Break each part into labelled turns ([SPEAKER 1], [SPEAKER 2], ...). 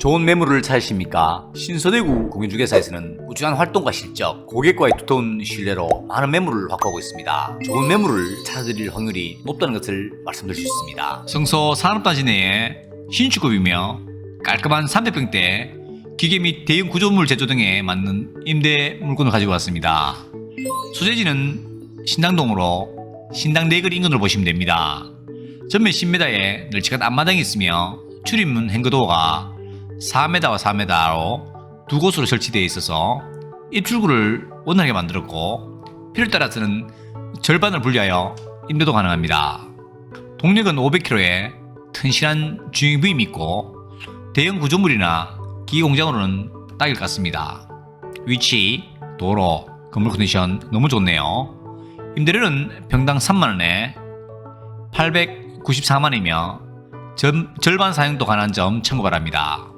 [SPEAKER 1] 좋은 매물을 찾으십니까? 신서대구 공인중개사에서는 꾸준한 활동과 실적, 고객과의 두터운 신뢰로 많은 매물을 확보하고 있습니다. 좋은 매물을 찾아드릴 확률이 높다는 것을 말씀드릴 수 있습니다.
[SPEAKER 2] 성서 산업단지 내에 신축급이며 깔끔한 300평대 기계 및 대형 구조물 제조 등에 맞는 임대 물건을 가지고 왔습니다. 소재지는 신당동으로 신당 네거리 인근으로 보시면 됩니다. 전면 10m에 널찍한 앞마당이 있으며 출입문 행거도어가 4m와 4m로 두 곳으로 설치되어 있어서 입출구를 원활하게 만들었고 필요에 따라서는 절반을 분리하여 임대도 가능합니다. 동력은 500km에 튼실한 주행 부임이 있고 대형 구조물이나 기계 공장으로는 딱일 것 같습니다. 위치, 도로, 건물 컨디션 너무 좋네요. 임대료는 평당 3만원에 894만이며 절반 사용도 가능한 점 참고 바랍니다.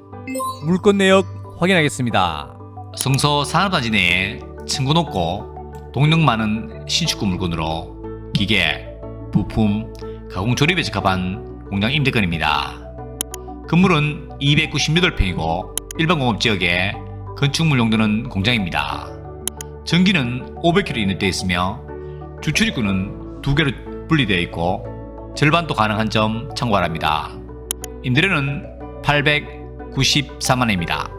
[SPEAKER 3] 물건 내역 확인하겠습니다.
[SPEAKER 2] 성서 산업단지 내에 층고 높고 동력 많은 신축구 물건으로 기계, 부품, 가공 조립에 적합한 공장 임대권입니다. 건물은 298평이고 일반 공업 지역에 건축물 용도는 공장입니다. 전기는 500km 인내되어 있으며 주출입구는 두 개로 분리되어 있고 절반도 가능한 점 참고 바랍니다. 임대료는 894만원입니다.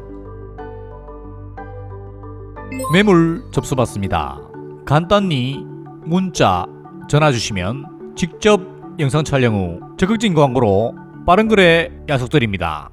[SPEAKER 3] 매물 접수받습니다. 간단히 문자, 전화 주시면 직접 영상 촬영 후 적극적인 광고로 빠른 거래 약속드립니다.